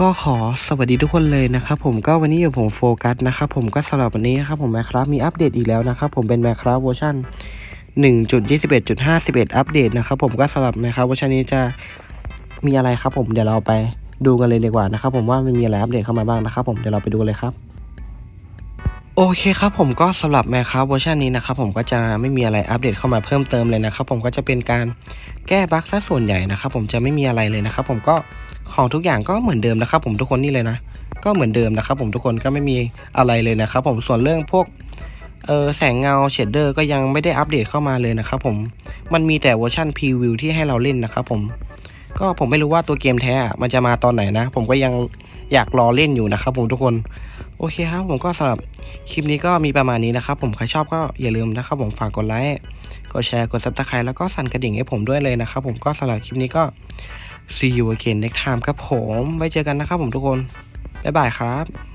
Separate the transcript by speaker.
Speaker 1: ก็ขอสวัสดีทุกคนเลยนะครับผมก็วันนี้อยู่ผมโฟกัสนะครับผมก็สำหรับวันนี้นะครับผมแมครับมีอัปเดตอีกแล้วนะครับผมเป็นแมครับเวอร์ชัน1.21.51 อัปเดตนะครับผมก็สำหรับแมครับเวอร์ชันนี้จะมีอะไรครับผมเดี๋ยวเราไปดูกันเลยดีกว่านะครับผมว่ามันมีอะไรอัปเดตเข้ามาบ้างนะครับผมเดี๋ยวเราไปดูเลยครับ โอเคครับผมก็สำหรับ Minecraft เวอร์ชันนี้นะครับผมก็จะไม่มีอะไรอัปเดตเข้ามาเพิ่มเติมเลยนะครับผมก็จะเป็นการแก้บั๊กซะส่วนใหญ่นะครับผมจะไม่มีอะไรเลยนะครับผมก็ของทุกอย่างก็เหมือนเดิมนะครับผมทุกคนนี่เลยนะ ก็เหมือนเดิมนะครับผมทุกคนก็ไม่มีอะไรเลยนะครับผมส่วนเรื่องพวกเออแสงเงาเชดเดอร์ก็ยังไม่ได้อัปเดตเข้ามาเลยนะครับผมมันมีแต่เวอร์ชันพรีวิวที่ให้เราเล่นนะครับผมก็ผมไม่รู้ว่าตัวเกมแท้มันจะมาตอนไหนนะ ผมก็ยัง อยากรอเล่นอยู่นะครับผมทุกคนโอเคครับผมก็สำหรับคลิปนี้ก็มีประมาณนี้นะครับผมใครชอบก็อย่าลืมนะครับผมฝากกดไลค์กดแชร์กดซับสไครต์แล้วก็สั่นกระดิ่งให้ผมด้วยเลยนะครับผมก็สำหรับคลิปนี้ก็ see you again next time ครับผมไว้เจอกันนะครับผมทุกคนบ๊ายบายครับ